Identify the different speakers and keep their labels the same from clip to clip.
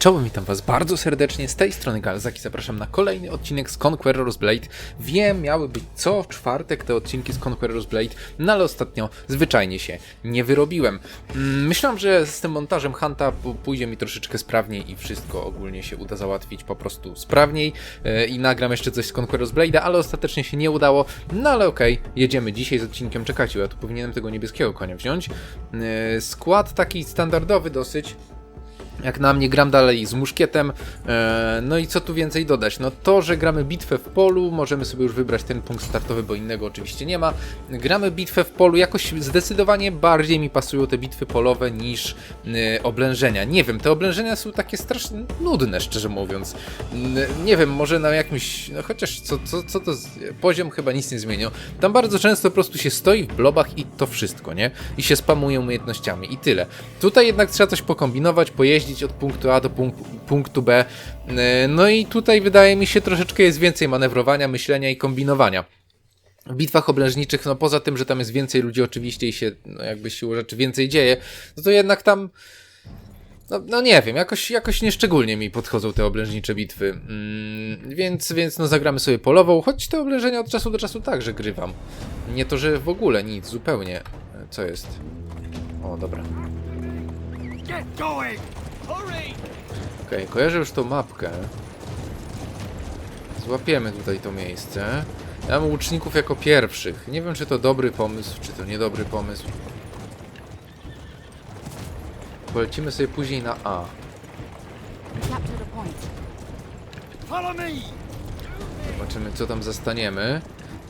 Speaker 1: Czołem, witam was bardzo serdecznie, z tej strony Galzaki, zapraszam na kolejny odcinek z Conqueror's Blade. Wiem, miały być co czwartek te odcinki z Conqueror's Blade, no ale ostatnio zwyczajnie się nie wyrobiłem. Mm, Myślałem, że z tym montażem Hunta p- pójdzie mi troszeczkę sprawniej i wszystko ogólnie się uda załatwić po prostu sprawniej e, i nagram jeszcze coś z Conqueror's Blade'a, ale ostatecznie się nie udało, no ale okej, jedziemy dzisiaj z odcinkiem, czekajcie, ja tu powinienem tego niebieskiego konia wziąć. E, Skład taki standardowy dosyć, jak na mnie gram dalej z muszkietem. E, no i co tu więcej dodać? No to, że gramy bitwę w polu, możemy sobie już wybrać ten punkt startowy, bo innego oczywiście nie ma. Gramy bitwę w polu, jakoś zdecydowanie bardziej mi pasują te bitwy polowe niż e, oblężenia. Nie wiem, te oblężenia są takie strasznie nudne, szczerze mówiąc. Nie wiem, może na jakimś, no chociaż co, co, co to, poziom chyba nic nie zmienił. Tam bardzo często po prostu się stoi w blobach i to wszystko, nie? I się spamuje umiejętnościami i tyle. Tutaj jednak trzeba coś pokombinować, pojeździć od punktu A do punktu, punktu B. E, No i tutaj wydaje mi się troszeczkę jest więcej manewrowania, myślenia i kombinowania. W bitwach oblężniczych, no poza tym, że tam jest więcej ludzi oczywiście i się, no jakby siłą rzeczy więcej dzieje, no to jednak tam no, no nie wiem, jakoś, jakoś nieszczególnie mi podchodzą te oblężnicze bitwy. Mm, więc, więc no zagramy sobie polową, choć te oblężenia od czasu do czasu także grywam. Nie to, że w ogóle nic, zupełnie. E, Co jest? O, dobra.
Speaker 2: Get going!
Speaker 1: Okej, kojarzę już tą mapkę. Złapiemy tutaj to miejsce. Mam łuczników jako pierwszych. Nie wiem, czy to dobry pomysł, czy to niedobry pomysł. Polecimy sobie później na A. Zobaczymy, co tam zastaniemy.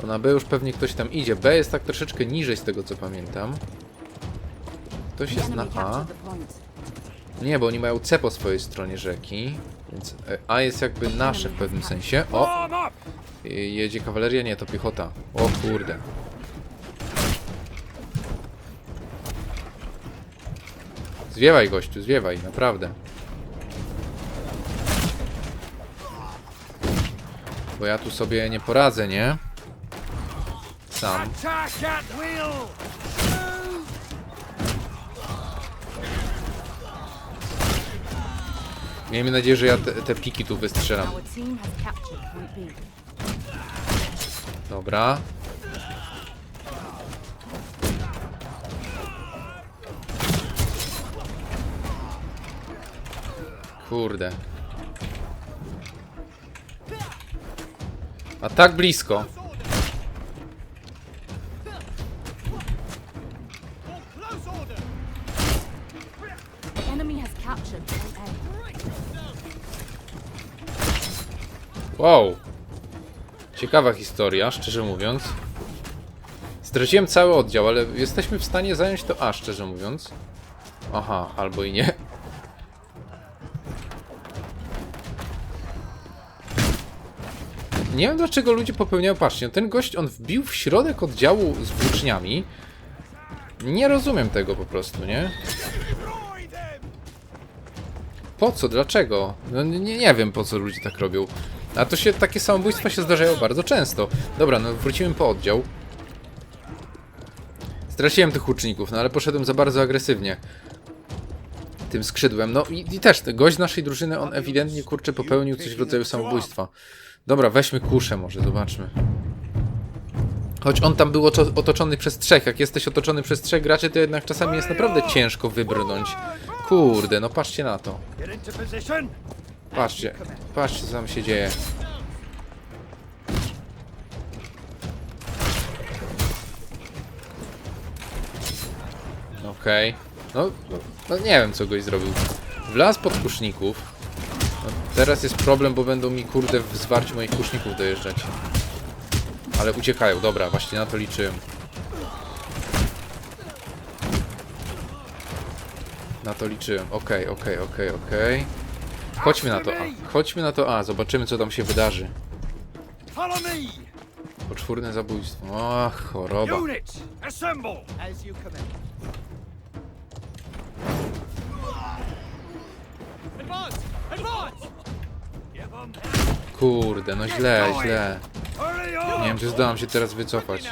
Speaker 1: To na B już pewnie ktoś tam idzie. B jest tak troszeczkę niżej z tego, co pamiętam. Ktoś jest na A. Nie, bo oni mają C po swojej stronie rzeki. Więc e, A jest jakby nasze w pewnym sensie. O! Jedzie kawaleria? Nie, to piechota. O kurde. Zwiewaj gościu, zwiewaj, naprawdę. Bo ja tu sobie nie poradzę, nie? Sam. Miejmy nadzieję, że ja te, te piki tu wystrzelam. Dobra. Kurde. A tak blisko. Wow. Ciekawa historia, szczerze mówiąc. Straciłem cały oddział, ale jesteśmy w stanie zająć to A, szczerze mówiąc. Aha, albo i nie. Nie wiem dlaczego ludzie popełniają, patrzcie, ten gość, on wbił w środek oddziału z włóczniami. Nie rozumiem tego po prostu, nie? Po co? Dlaczego? No nie, nie wiem po co ludzie tak robią. A to się, takie samobójstwa się zdarzają bardzo często. Dobra, no wrócimy po oddział. Straciłem tych łuczników, no ale poszedłem za bardzo agresywnie. Tym skrzydłem. No i, i też, gość naszej drużyny, on ewidentnie, kurczę, popełnił coś w rodzaju samobójstwa. Dobra, weźmy kuszę może, zobaczmy. Choć on tam był oczo- otoczony przez trzech. Jak jesteś otoczony przez trzech graczy, to jednak czasami jest naprawdę ciężko wybrnąć. Kurde, no patrzcie na to. Patrzcie, patrzcie co tam się dzieje. Okej. No, no nie wiem co goś zrobił. Wlazł pod kuszników. No, teraz jest problem, bo będą mi kurde w zwarciu moich kuszników dojeżdżać. Ale uciekają, dobra, właśnie na to liczyłem. Na to liczyłem. Okej, okej, okej, okej. Chodźmy na to A. Chodźmy na to A, zobaczymy co tam się wydarzy. Poczwórne zabójstwo. Ach, choroba. Kurde, no źle, źle. Nie wiem, czy zdołam się teraz wycofać.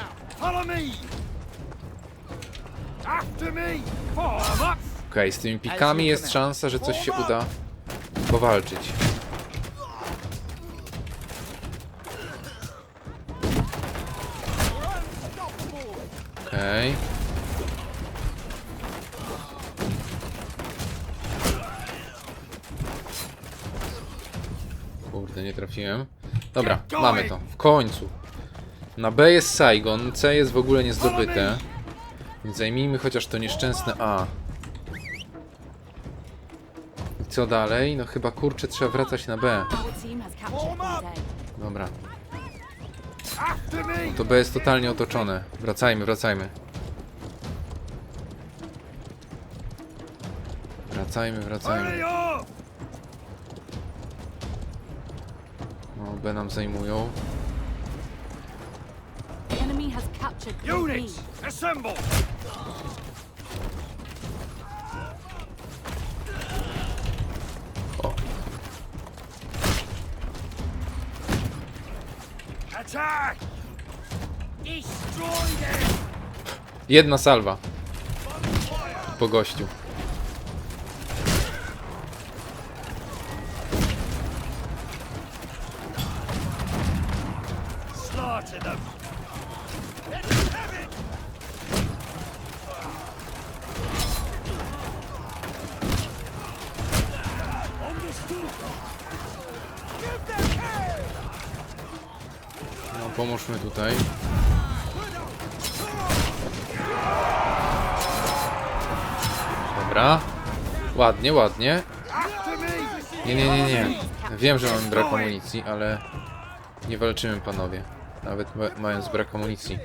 Speaker 2: Up!
Speaker 1: Okej, z tymi pikami jest szansa, że coś się uda. Powalczyć. Okej. Kurde, nie trafiłem. Dobra, mamy to. W końcu. Na B jest Saigon, C jest w ogóle niezdobyte. Więc zajmijmy chociaż to nieszczęsne A. Co dalej? No chyba kurczę trzeba wracać na B. Dobra. To B jest totalnie otoczone. Wracajmy, wracajmy. Wracajmy, wracajmy. No, B nam zajmują.
Speaker 2: Units, assemble!
Speaker 1: Jedna salwa. Po gościu. Pomóżmy tutaj. Dobra. Ładnie, ładnie. Nie, nie, nie, nie. Wiem, że mamy brak amunicji, ale nie walczymy, panowie. Nawet ma mając brak amunicji.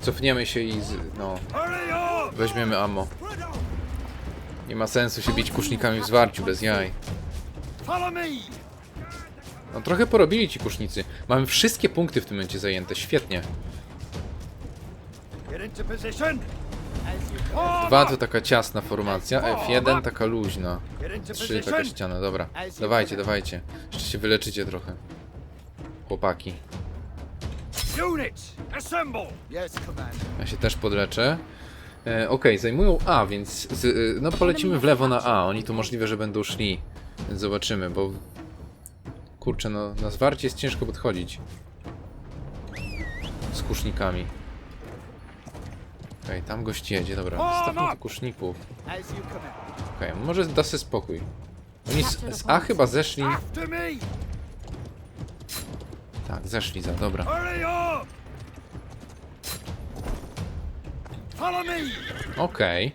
Speaker 1: Cofniemy się i z, no, weźmiemy ammo. Nie ma sensu się bić kusznikami w zwarciu, bez jaj.
Speaker 2: Follow me!
Speaker 1: No trochę porobili ci kusznicy. Mamy wszystkie punkty w tym momencie zajęte, świetnie. Dwa to taka ciasna formacja, F1 taka luźna. Trzy taka ściana, dobra. Dawajcie, dawajcie. Jeszcze się wyleczycie trochę. Chłopaki. Ja się też podleczę. E, Okej, zajmują A, więc z, e, no polecimy w lewo na A. Oni tu możliwe, że będą szli. Więc zobaczymy, bo... Kurczę, no na zwarcie jest ciężko podchodzić. Z kusznikami. Okej, tam gość jedzie, dobra. Stopnie tu kuszników.
Speaker 2: As you command.
Speaker 1: Okej, może da sobie spokój. Oni z, z A chyba zeszli... Tak, zeszli za, dobra. Okej.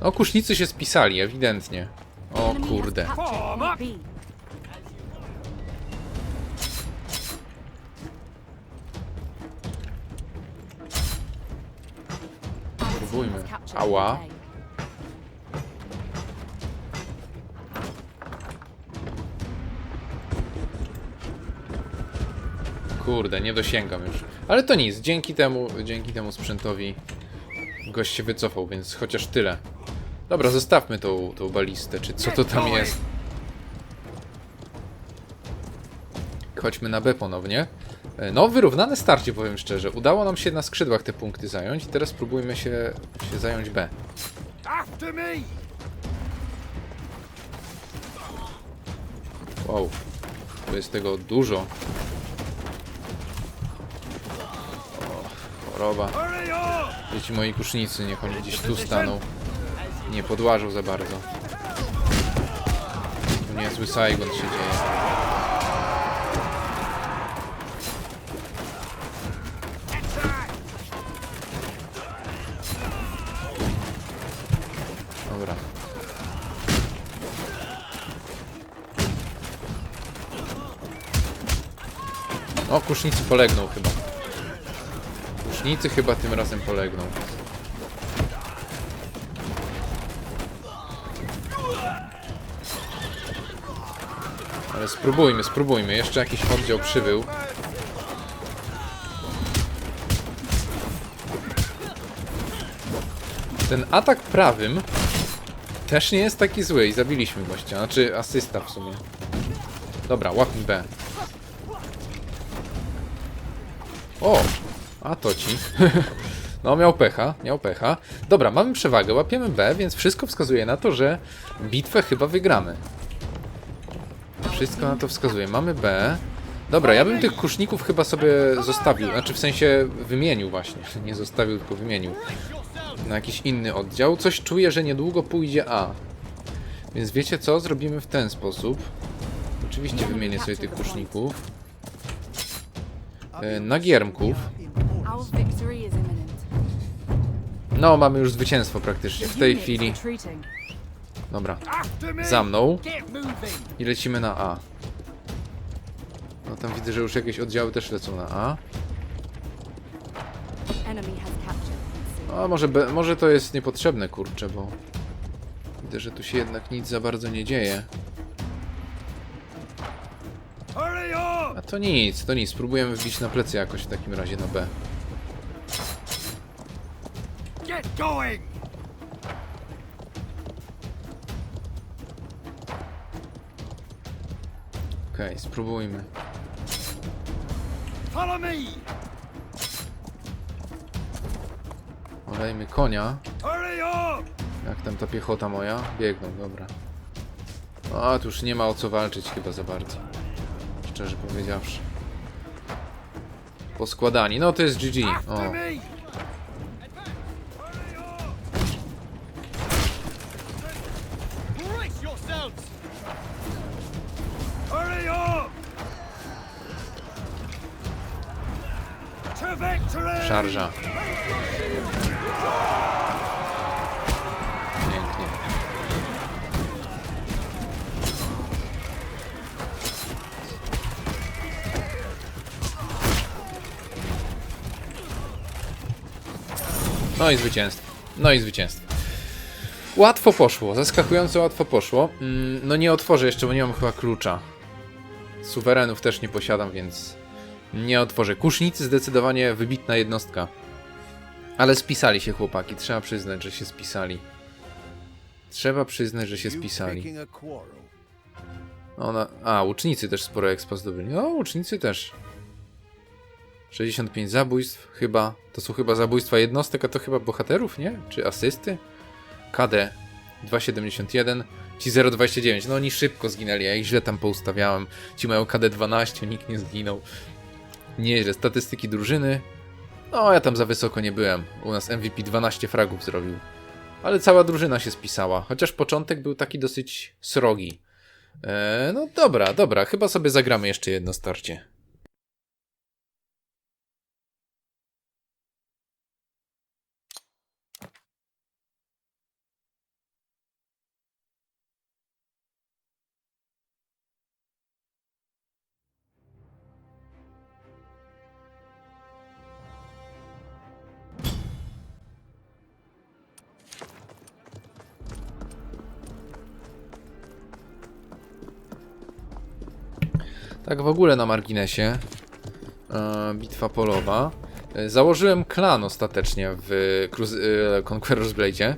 Speaker 1: No, kusznicy się spisali, ewidentnie. O kurde. Spróbujmy. Ała. Kurde, nie dosięgam już. Ale to nic, dzięki temu, dzięki temu sprzętowi gość się wycofał, więc chociaż tyle. Dobra, zostawmy tą, tą balistę, czy co to tam jest. Chodźmy na B ponownie. E, No, wyrównane starcie, powiem szczerze. Udało nam się na skrzydłach te punkty zająć i teraz spróbujmy się, się zająć B. Wow, tu jest tego dużo. O, choroba. Dzieci moi kusznicy, niech oni gdzieś tu staną. Nie podłażą za bardzo. Tu niezły Saigon się dzieje. Dobra. O, kusznicy polegną chyba. Kusznicy chyba tym razem polegną. Ale spróbujmy, spróbujmy. Jeszcze jakiś oddział przybył. Ten atak prawym też nie jest taki zły i zabiliśmy gościa. Znaczy asysta w sumie. Dobra, łapmy B. O! A to ci. No, miał pecha, miał pecha. Dobra, mamy przewagę, łapiemy B, więc wszystko wskazuje na to, że bitwę chyba wygramy. Wszystko na to wskazuje. Mamy B. Dobra, ja bym tych kuszników chyba sobie zostawił. Znaczy w sensie wymienił właśnie. Nie zostawił, tylko wymienił. Na jakiś inny oddział. Coś czuję, że niedługo pójdzie A. Więc wiecie co? Zrobimy w ten sposób. Oczywiście wymienię sobie tych kuszników. E, Na giermków.
Speaker 3: Our victory is imminent.
Speaker 1: No, mamy już zwycięstwo praktycznie. W tej chwili. Dobra. Za mną. I lecimy na A. No tam widzę, że już jakieś oddziały też lecą na A. A może, be, może to jest niepotrzebne, kurczę, bo widzę, że tu się jednak nic za bardzo nie dzieje. A to nic, to nic. Spróbujemy wbić na plecy jakoś w takim razie na B.
Speaker 2: Get going!
Speaker 1: Okej, spróbujmy.
Speaker 2: Follow me!
Speaker 1: Olejmy konia.
Speaker 2: Hurry up!
Speaker 1: Jak tam ta piechota moja? Biegną, dobra. A, tu już nie ma o co walczyć chyba za bardzo. Szczerze powiedziawszy. Poskładani. No to jest GG. O. Szarża. No i zwycięstwo. No i zwycięstwo. Łatwo poszło, zaskakująco łatwo poszło. Mm, No nie otworzę jeszcze, bo nie mam chyba klucza. Suwerenów też nie posiadam, więc nie otworzę. Kusznicy zdecydowanie wybitna jednostka. Ale spisali się chłopaki, trzeba przyznać, że się spisali. Trzeba przyznać, że się spisali. Ona... A, łucznicy też sporo expa zdobyli. No, łucznicy też. 65 zabójstw, chyba. To są chyba zabójstwa jednostek, a to chyba bohaterów, nie? Czy asysty? KD 271, ci 029. No oni szybko zginęli, ja ich źle tam poustawiałem. Ci mają KD 12, nikt nie zginął. Nieźle, statystyki drużyny. No, ja tam za wysoko nie byłem. U nas MVP 12 fragów zrobił. Ale cała drużyna się spisała. Chociaż początek był taki dosyć srogi. Eee, no dobra, dobra, chyba sobie zagramy jeszcze jedno starcie. W ogóle na marginesie. E, bitwa polowa. E, założyłem klan ostatecznie w Cruz- e, Conqueror's Blade.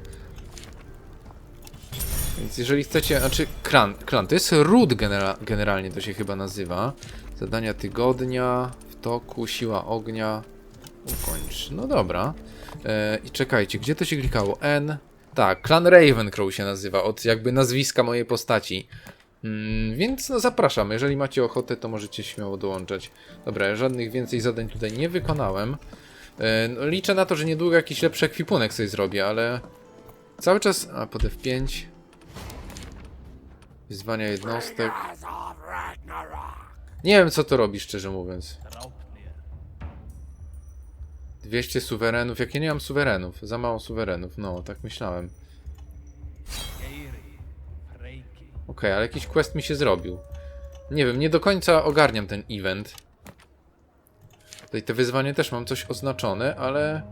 Speaker 1: Więc jeżeli chcecie, znaczy klan, klan to jest ród genera generalnie to się chyba nazywa. Zadania tygodnia, w toku, siła ognia. Ukończ. No dobra. E, I czekajcie, gdzie to się klikało? N. Tak, klan Ravencrow się nazywa, od jakby nazwiska mojej postaci. Mm, więc no zapraszam, jeżeli macie ochotę, to możecie śmiało dołączać. Dobra, żadnych więcej zadań tutaj nie wykonałem. E, no, liczę na to, że niedługo jakiś lepszy ekwipunek sobie zrobię, ale cały czas... A, pod F5. Wyzwania jednostek. Nie wiem, co to robi, szczerze mówiąc. 200 suwerenów. Jak ja nie mam suwerenów? Za mało suwerenów. No, tak myślałem. Okej, ale jakiś quest mi się zrobił. Nie wiem, nie do końca ogarniam ten event. Tutaj te wyzwanie też mam coś oznaczone, ale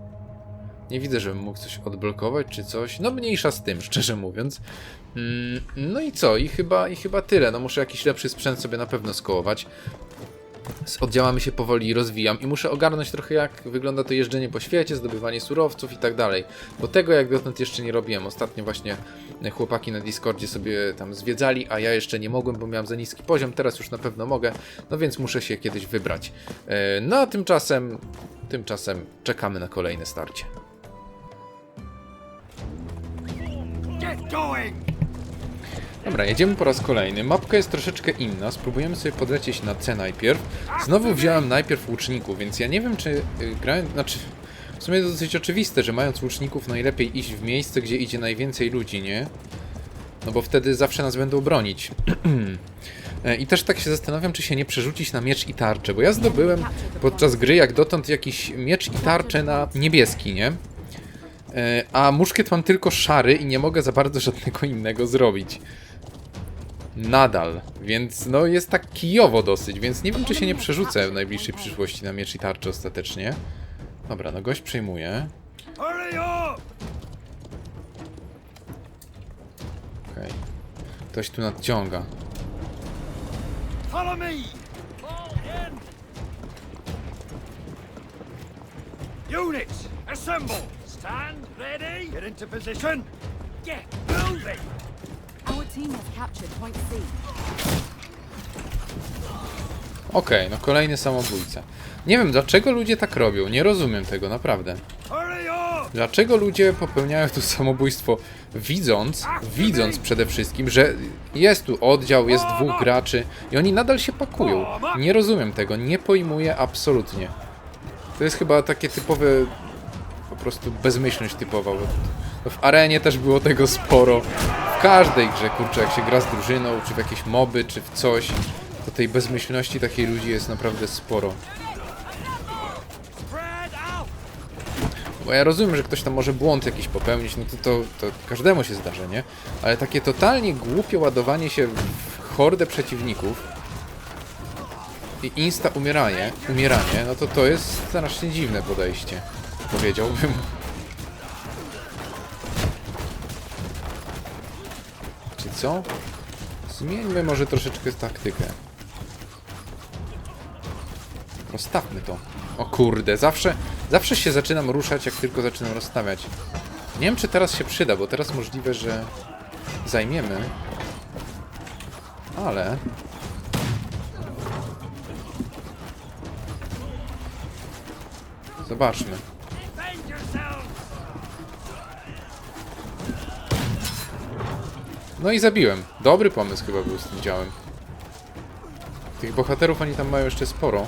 Speaker 1: nie widzę, żebym mógł coś odblokować czy coś. No mniejsza z tym, szczerze mówiąc. Mm, no i co? I chyba, I chyba tyle. No muszę jakiś lepszy sprzęt sobie na pewno skołować. Oddziałami się powoli rozwijam i muszę ogarnąć trochę jak wygląda to jeżdżenie po świecie, zdobywanie surowców i tak dalej. Bo tego jak dotąd jeszcze nie robiłem. Ostatnio właśnie chłopaki na Discordzie sobie tam zwiedzali, a ja jeszcze nie mogłem, bo miałem za niski poziom. Teraz już na pewno mogę, no więc muszę się kiedyś wybrać. E, No a tymczasem, tymczasem czekamy na kolejne starcie.
Speaker 2: Get going!
Speaker 1: Dobra, jedziemy po raz kolejny. Mapka jest troszeczkę inna. Spróbujemy sobie podlecieć na C najpierw. Znowu wziąłem najpierw łuczników, więc ja nie wiem, czy y, grałem... Znaczy, w sumie to dosyć oczywiste, że mając łuczników najlepiej iść w miejsce, gdzie idzie najwięcej ludzi, nie? No bo wtedy zawsze nas będą bronić. E, I też tak się zastanawiam, czy się nie przerzucić na miecz i tarczę, bo ja zdobyłem podczas gry jak dotąd jakiś miecz i tarczę na niebieski, nie? E, A muszkiet mam tylko szary i nie mogę za bardzo żadnego innego zrobić. Nadal, więc no jest tak kijowo dosyć, więc nie wiem czy się nie przerzucę w najbliższej przyszłości na miecz i tarczę ostatecznie. Dobra, no gość przejmuje. Okej. Ktoś tu nadciąga.
Speaker 2: Follow me! Units, assemble! Stand ready! Get into position! Get moving!
Speaker 3: Team.
Speaker 1: Okej, no kolejny samobójca. Nie wiem dlaczego ludzie tak robią, nie rozumiem tego, naprawdę. Dlaczego ludzie popełniają tu samobójstwo, widząc, widząc przede wszystkim, że jest tu oddział, jest dwóch graczy i oni nadal się pakują. Nie rozumiem tego, nie pojmuję absolutnie. To jest chyba takie typowe, po prostu bezmyślność typowa. Bo w arenie też było tego sporo. W każdej grze, kurczę, jak się gra z drużyną, czy w jakieś moby, czy w coś, to tej bezmyślności takiej ludzi jest naprawdę sporo. Bo ja rozumiem, że ktoś tam może błąd jakiś popełnić, no to, to, to każdemu się zdarza, nie? Ale takie totalnie głupie ładowanie się w hordę przeciwników i insta umieranie, umieranie, no to to jest strasznie dziwne podejście, powiedziałbym. Co? Zmieńmy może troszeczkę taktykę. Rozstawmy to. O kurde, zawsze, zawsze się zaczynam ruszać, jak tylko zaczynam rozstawiać. Nie wiem, czy teraz się przyda, bo teraz możliwe, że zajmiemy. Ale... Zobaczmy. No i zabiłem. Dobry pomysł chyba był z tym działem. Tych bohaterów oni tam mają jeszcze sporo.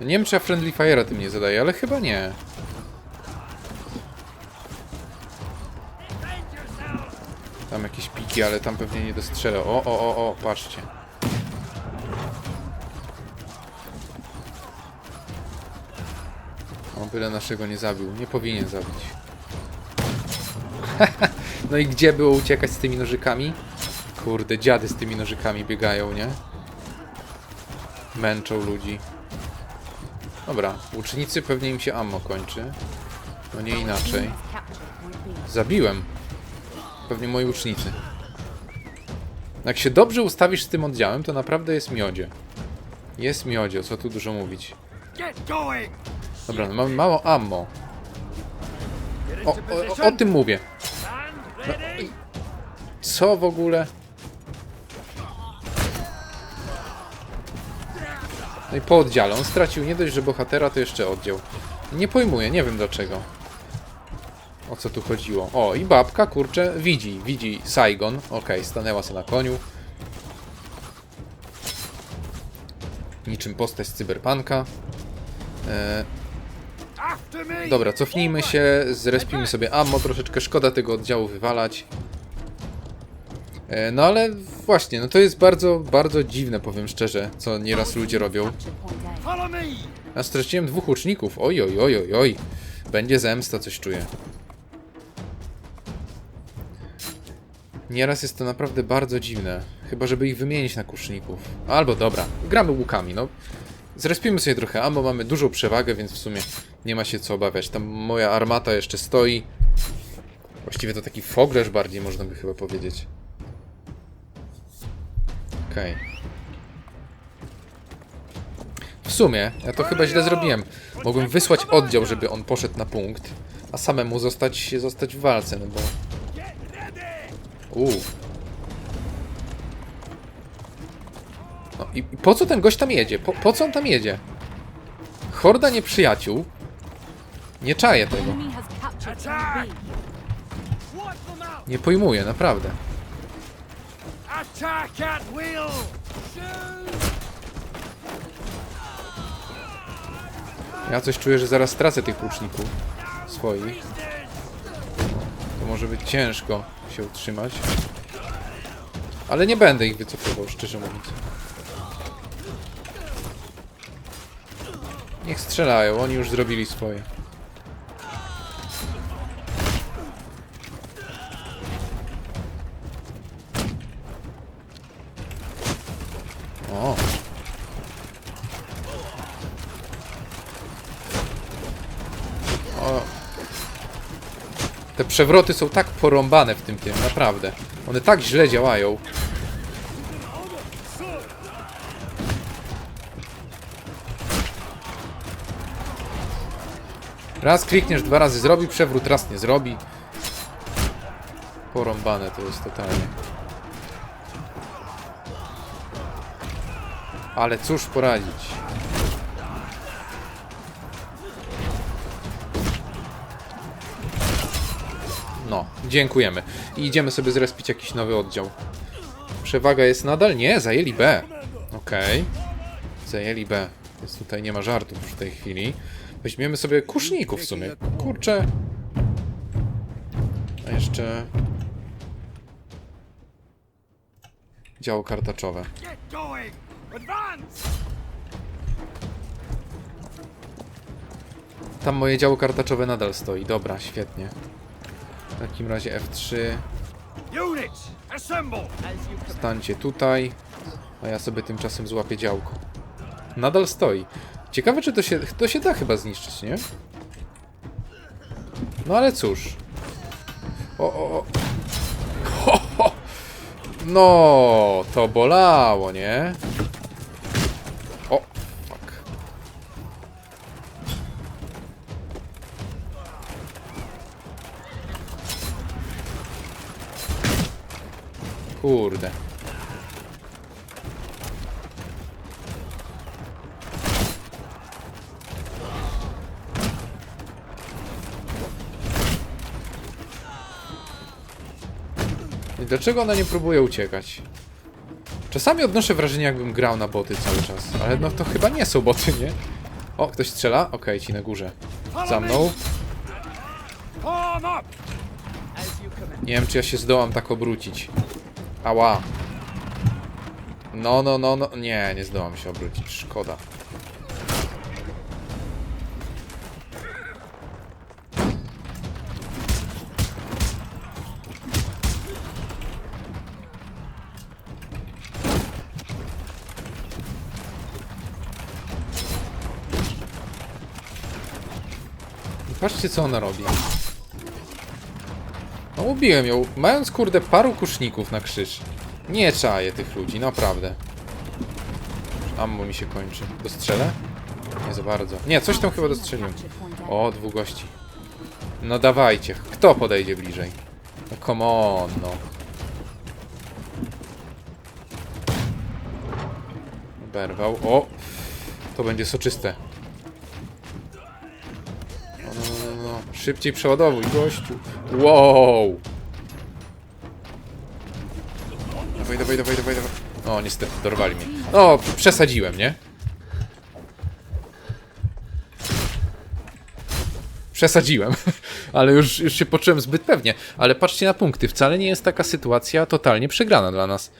Speaker 1: Nie wiem, czy ja Friendly Fire'a tym nie zadaję, ale chyba nie. Tam jakieś piki, ale tam pewnie nie dostrzelę. O, o, o, o, patrzcie. O, byle naszego nie zabił. Nie powinien zabić. no i gdzie było uciekać z tymi nożykami? Kurde, dziady z tymi nożykami biegają, nie? Męczą ludzi. Dobra, łucznicy pewnie im się ammo kończy. No nie inaczej. Zabiłem. Pewnie moi ucznicy. Jak się dobrze ustawisz z tym oddziałem, to naprawdę jest miodzie. Jest miodzie, co tu dużo mówić. Dobra, no mamy mało ammo. O, o, o tym mówię. Co w ogóle? No i po oddziale. On stracił nie dość, że bohatera, to jeszcze oddział. Nie pojmuję, nie wiem dlaczego. O co tu chodziło? O, i babka, kurczę, widzi, widzi Saigon. Okej, stanęła sobie na koniu. Niczym postać z cyberpunka. E,
Speaker 2: After me!
Speaker 1: Dobra, cofnijmy się, zrespimy sobie ammo, troszeczkę szkoda tego oddziału wywalać. E, No ale właśnie, no to jest bardzo, bardzo dziwne, powiem szczerze, co nieraz ludzie robią.
Speaker 3: A.
Speaker 1: Straciłem dwóch łuczników, oj, oj, oj, oj, oj. Będzie zemsta, coś czuję. Nieraz jest to naprawdę bardzo dziwne. Chyba, żeby ich wymienić na kuszników. Albo dobra, gramy łukami, no. Zrespimy sobie trochę ammo, mamy dużą przewagę, więc w sumie nie ma się co obawiać. Tam moja armata jeszcze stoi. Właściwie to taki foglerz bardziej można by chyba powiedzieć. Okej. W sumie, ja to chyba źle zrobiłem. Mogłem wysłać oddział, żeby on poszedł na punkt, a samemu zostać, zostać w walce, no bo... Uuu. No i po co ten gość tam jedzie? Po, po co on tam jedzie? Horda nieprzyjaciół. Nie czaję tego. Nie pojmuję, naprawdę. Ja coś czuję, że zaraz stracę tych łuczników swoich. To może być ciężko się utrzymać. Ale nie będę ich wycofywał, szczerze mówiąc. Niech strzelają, oni już zrobili swoje. O. O. Te przewroty są tak porąbane w tym tym, naprawdę. One tak źle działają. Raz klikniesz, dwa razy zrobi przewrót, raz nie zrobi. Porąbane to jest totalnie. Ale cóż poradzić. No, dziękujemy. I idziemy sobie zrespić jakiś nowy oddział. Przewaga jest nadal? Nie, zajęli B. Okej. Zajęli B. Więc tutaj nie ma żartów w tej chwili. Weźmiemy sobie kuszników w sumie. Kurczę. A jeszcze... Działo kartaczowe. Tam moje działo kartaczowe nadal stoi. Dobra, świetnie. W takim razie F3.
Speaker 2: Units, assemble!
Speaker 1: Stańcie tutaj, a ja sobie tymczasem złapię działko. Nadal stoi. Ciekawe, czy to się, to się da chyba zniszczyć, nie? No ale cóż. O, o, o. Ho, ho. No, to bolało, nie? O, fuck. Kurde. I dlaczego ona nie próbuje uciekać? Czasami odnoszę wrażenie, jakbym grał na boty cały czas, ale no to chyba nie są boty, nie? O, ktoś strzela? Okej, ci na górze. Za mną. Nie wiem, czy ja się zdołam tak obrócić. Ała. No, no, no, no. Nie, nie zdołam się obrócić. Szkoda. Co ona robi. No ubiłem ją, mając kurde paru kuszników na krzyż. Nie czaję tych ludzi, naprawdę. Ammo mi się kończy. Dostrzelę? Nie za bardzo. Nie, coś tam chyba dostrzeliłem. O, dwóch gości. No dawajcie, kto podejdzie bliżej? No come on, no. Berwał. O! To będzie soczyste. Szybciej przeładowuj, gościu. Wow! Dawaj, dawaj, dawaj, dawaj, dawaj. O, niestety, dorwali mnie. No, przesadziłem, nie? Przesadziłem, ale już, już się poczułem zbyt pewnie. Ale patrzcie na punkty, wcale nie jest taka sytuacja totalnie przegrana dla nas.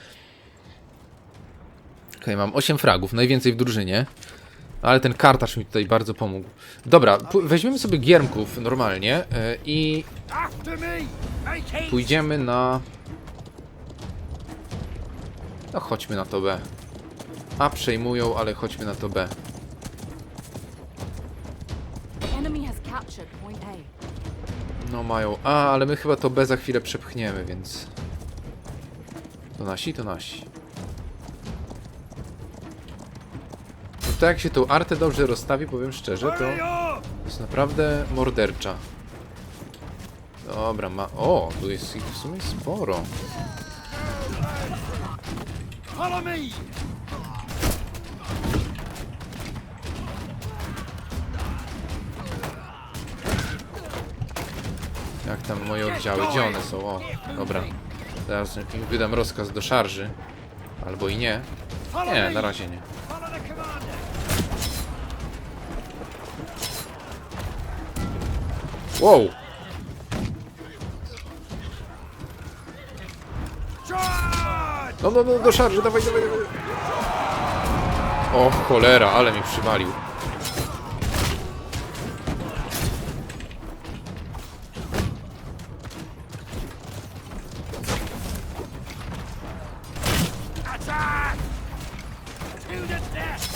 Speaker 1: Okej, mam 8 fragów, najwięcej w drużynie. Ale ten kartarz mi tutaj bardzo pomógł. Dobra, weźmiemy sobie giermków normalnie yy, i pójdziemy na... No chodźmy na to B. A przejmują, ale chodźmy na to B. No mają. A, ale my chyba to B za chwilę przepchniemy, więc... To nasi, to nasi. To jak się tą artę dobrze rozstawi, powiem szczerze, to jest naprawdę mordercza. Dobra, ma... O, tu jest ich w sumie sporo. Jak tam moje oddziały? Gdzie one są? O, dobra. Teraz wydam rozkaz do szarży. Albo i nie. Nie, na razie nie. Wow! No, no, no, do szarży, dawaj, dawaj, dawaj. O, cholera, ale mnie przywalił.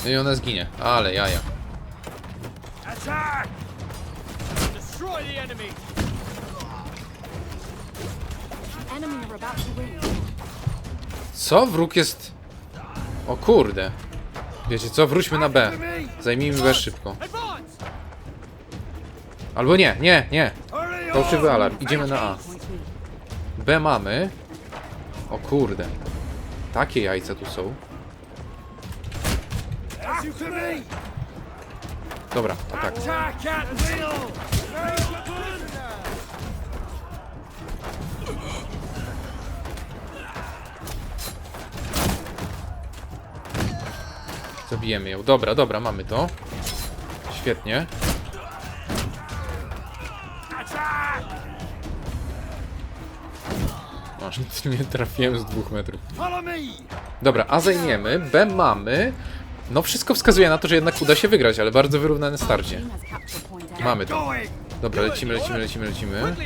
Speaker 1: No i ona zginie. Ale jaja. Co? Wróg jest... O kurde. Wiecie co? Wróćmy na B. Zajmijmy B szybko. Albo nie, nie, nie. Fałszywy alarm. Idziemy na A.
Speaker 3: B.
Speaker 1: Mamy. O kurde. Takie jajca tu są. Dobra, a ją. Dobra, dobra, mamy to. Świetnie. Aż nie trafiłem z dwóch metrów. Dobra, A zajmiemy, B mamy. No wszystko wskazuje na to, że jednak uda się wygrać, ale bardzo wyrównane starcie. Mamy to. Dobra, lecimy, lecimy, lecimy, lecimy.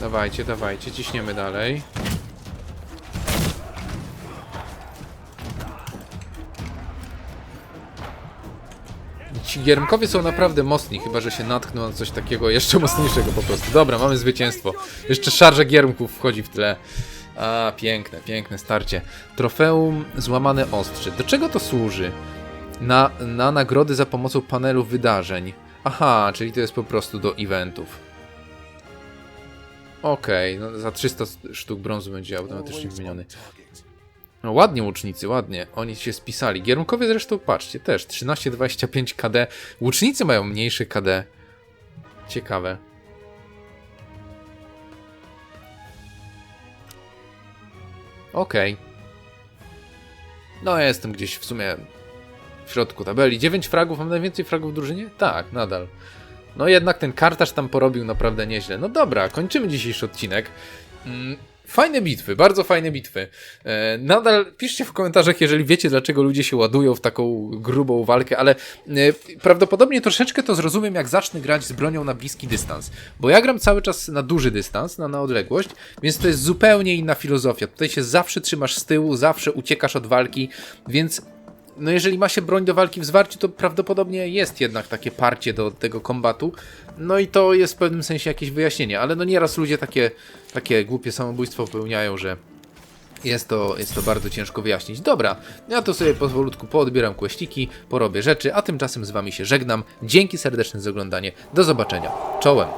Speaker 1: Dawajcie, dawajcie, ciśniemy dalej. Ci giermkowie są naprawdę mocni, chyba że się natkną na coś takiego jeszcze mocniejszego po prostu. Dobra, mamy zwycięstwo. Jeszcze szarża giermków wchodzi w tle. A, piękne, piękne starcie. Trofeum Złamane Ostrze. Do czego to służy? Na, na nagrody za pomocą panelu wydarzeń. Aha, czyli to jest po prostu do eventów. Okej, no za 300 sztuk brązu będzie automatycznie wymieniony. No ładnie łucznicy, ładnie. Oni się spisali. Gierunkowie zresztą, patrzcie, też 13-25 KD. Łucznicy mają mniejszy KD. Ciekawe. Okej. No ja jestem gdzieś w sumie w środku tabeli. 9 fragów, mam najwięcej fragów w drużynie? Tak, nadal. No jednak ten kartarz tam porobił naprawdę nieźle. No dobra, kończymy dzisiejszy odcinek. Mm, Fajne bitwy, bardzo fajne bitwy. E, nadal piszcie w komentarzach, jeżeli wiecie, dlaczego ludzie się ładują w taką grubą walkę, ale e, prawdopodobnie troszeczkę to zrozumiem, jak zacznę grać z bronią na bliski dystans. Bo ja gram cały czas na duży dystans, na, na odległość, więc to jest zupełnie inna filozofia. Tutaj się zawsze trzymasz z tyłu, zawsze uciekasz od walki, więc no jeżeli ma się broń do walki w zwarciu, to prawdopodobnie jest jednak takie parcie do tego kombatu. No i to jest w pewnym sensie jakieś wyjaśnienie, ale no nieraz ludzie takie, takie głupie samobójstwo popełniają, że jest to, jest to bardzo ciężko wyjaśnić. Dobra, ja to sobie pozwolutku poodbieram kłeściki, porobię rzeczy, a tymczasem z wami się żegnam. Dzięki serdeczne za oglądanie. Do zobaczenia. Czołem.